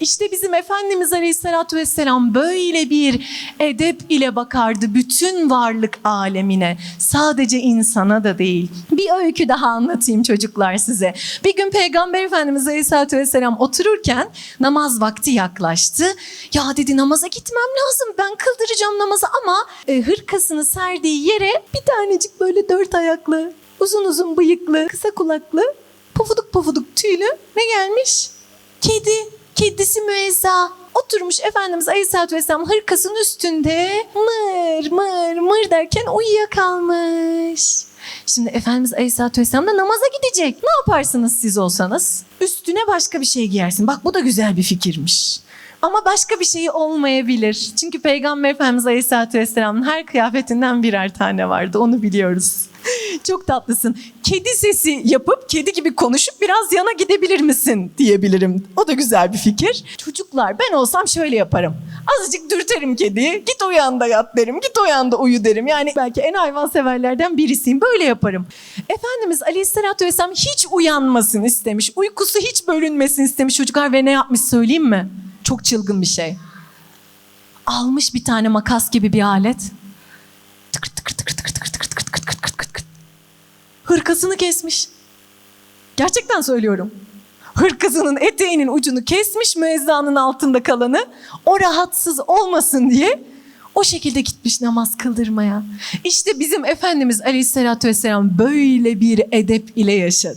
İşte bizim Efendimiz Aleyhisselatü Vesselam böyle bir edep ile bakardı bütün varlık alemine. Sadece insana da değil. Bir öykü daha anlatayım çocuklar size. Bir gün Peygamber Efendimiz Aleyhisselatü Vesselam otururken namaz vakti yaklaştı. Ya dedi namaza gitmem lazım ben kıldıracağım namazı ama e, hırkasını serdiği yere bir tanecik böyle dört ayaklı, uzun uzun bıyıklı, kısa kulaklı, pofuduk pofuduk tüylü ne gelmiş? Kedi, kedisi müezza. Oturmuş Efendimiz Aleyhisselatü Vesselam hırkasının üstünde mır mır mır derken uyuyakalmış. Şimdi Efendimiz Aleyhisselatü Vesselam da namaza gidecek. Ne yaparsınız siz olsanız? Üstüne başka bir şey giyersin. Bak bu da güzel bir fikirmiş. Ama başka bir şeyi olmayabilir. Çünkü Peygamber Efendimiz Aleyhisselatü Vesselam'ın her kıyafetinden birer tane vardı. Onu biliyoruz. Çok tatlısın. Kedi sesi yapıp kedi gibi konuşup biraz yana gidebilir misin diyebilirim. O da güzel bir fikir. Çocuklar ben olsam şöyle yaparım. Azıcık dürterim kediyi. Git o yanda yat derim. Git o yanda uyu derim. Yani belki en hayvanseverlerden birisiyim. Böyle yaparım. Efendimiz Aleyhisselatü Vesselam hiç uyanmasın istemiş. Uykusu hiç bölünmesin istemiş çocuklar ve ne yapmış söyleyeyim mi? Çok çılgın bir şey. Almış bir tane makas gibi bir alet. Hırkasını kesmiş. Gerçekten söylüyorum. Hırkasının eteğinin ucunu kesmiş müezzanın altında kalanı. O rahatsız olmasın diye o şekilde gitmiş namaz kıldırmaya. İşte bizim Efendimiz Aleyhisselatü Vesselam böyle bir edep ile yaşadı.